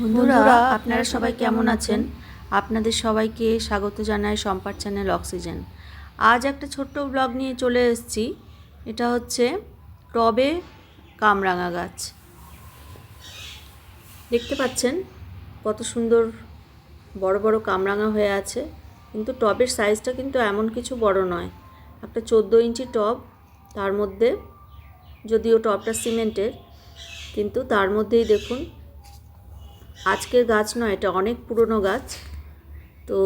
বন্ধুরা আপনারা সবাই কেমন আছেন? আপনাদের সবাইকে স্বাগত জানাই সম্পার চ্যানেল অক্সিজেন। আজ একটা ছোট্ট ব্লগ নিয়ে চলে এসেছি। এটা হচ্ছে টবে কামরাঙা গাছ। দেখতে পাচ্ছেন কত সুন্দর বড় বড় কামরাঙা হয়ে আছে। কিন্তু টবের সাইজটা কিন্তু এমন কিছু বড় নয়। একটা চোদ্দ ইঞ্চি টব তার মধ্যে যদিও টবটা সিমেন্টের কিন্তু তার মধ্যেই দেখুন আজকের গাছ নয়, এটা অনেক পুরনো গাছ। তো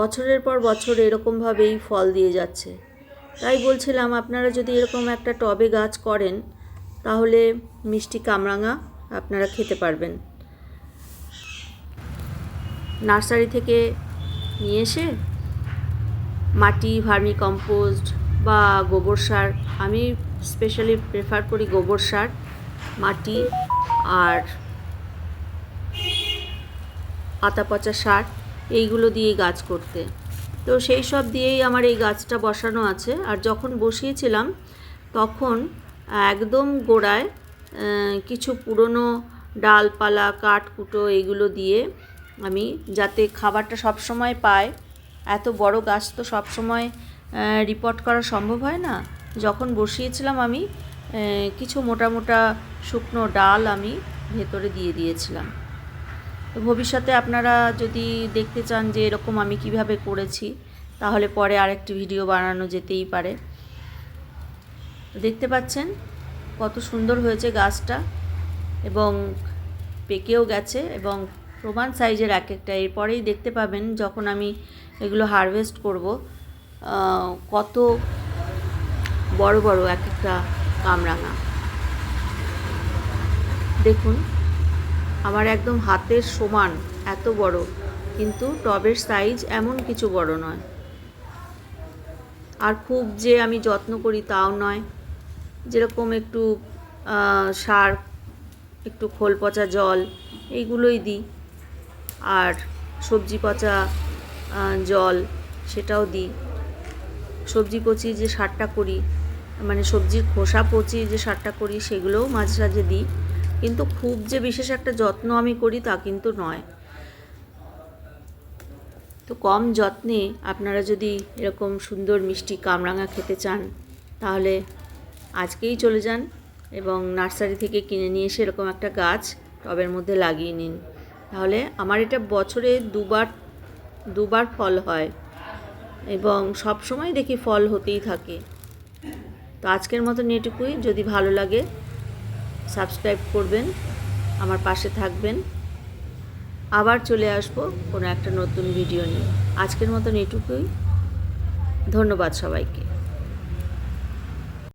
বছরের পর বছর এরকমভাবেই ফল দিয়ে যাচ্ছে। তাই বলছিলাম, আপনারা যদি এরকম একটা টবে গাছ করেন, তাহলে মিষ্টি কামরাঙা আপনারা খেতে পারবেন। নার্সারি থেকে নিয়ে এসে মাটি, ভার্মি কম্পোস্ট বা গোবর সার, আমি স্পেশালি প্রেফার করি গোবর সার, মাটি আর আতা পচা সার এইগুলো দিয়ে গাছ করতে। তো সেই সব দিয়েই আমার এই গাছটা বসানো আছে। আর যখন বসিয়েছিলাম, তখন একদম গোড়ায় কিছু পুরনো ডালপালা, কাঠকুটো এগুলো দিয়ে আমি যাতে খাবারটা সব সময় পায়, এত বড় গাছ তো সব সময় রিপোর্ট করা সম্ভব হয় না। যখন বসিয়েছিলাম আমি কিছু মোটা মোটা শুকনো ডাল আমি ভেতরে দিয়ে দিয়েছিলাম। তো ভবিষ্যতে আপনারা যদি দেখতে চান যে এরকম আমি কীভাবে করেছি, তাহলে পরে আরেকটি ভিডিও বানানো যেতেই পারে। দেখতে পাচ্ছেন কত সুন্দর হয়েছে গাছটা এবং পেকেও গেছে এবং প্রমাণ সাইজের এক একটা। এরপরেই দেখতে পাবেন যখন আমি এগুলো হারভেস্ট করব কত বড় বড় এক একটা কামরাঙা। দেখুন। আমার একদম হাতের সমান, এত বড়। কিন্তু টবের সাইজ এমন কিছু বড় নয়। আর খুব যে আমি যত্ন করি তাও নয়। যেরকম একটু সার একটু খোল পচা জল, এইগুলোই দিই। আর সবজি পচা জল সেটাও দিই। সবজি পচি যে সারটা করি মানে সবজির খোসা পচি যে সারটা করি, সেগুলোও মাঝে সাঝে দিই। কিন্তু খুব যে বিশেষ একটা যত্ন আমি করি তা কিন্তু নয়। তো কম যত্নে আপনারা যদি এরকম সুন্দর মিষ্টি কামরাঙা খেতে চান, তাহলে আজকেই চলে যান এবং নার্সারি থেকে কিনে নিয়ে এসে এরকম একটা গাছ টবের মধ্যে লাগিয়ে নিন। তাহলে আমার এটা বছরে দুবার দুবার ফল হয় এবং সব সময় দেখি ফল হতেই থাকে। তো আজকের মতন এটুকুই। যদি ভালো লাগে সাবস্ক্রাইব করবেন, আমার পাশে থাকবেন। আবার চলে আসব কোনো একটা নতুন ভিডিও নিয়ে। আজকের মতন এটুকুই। ধন্যবাদ সবাইকে।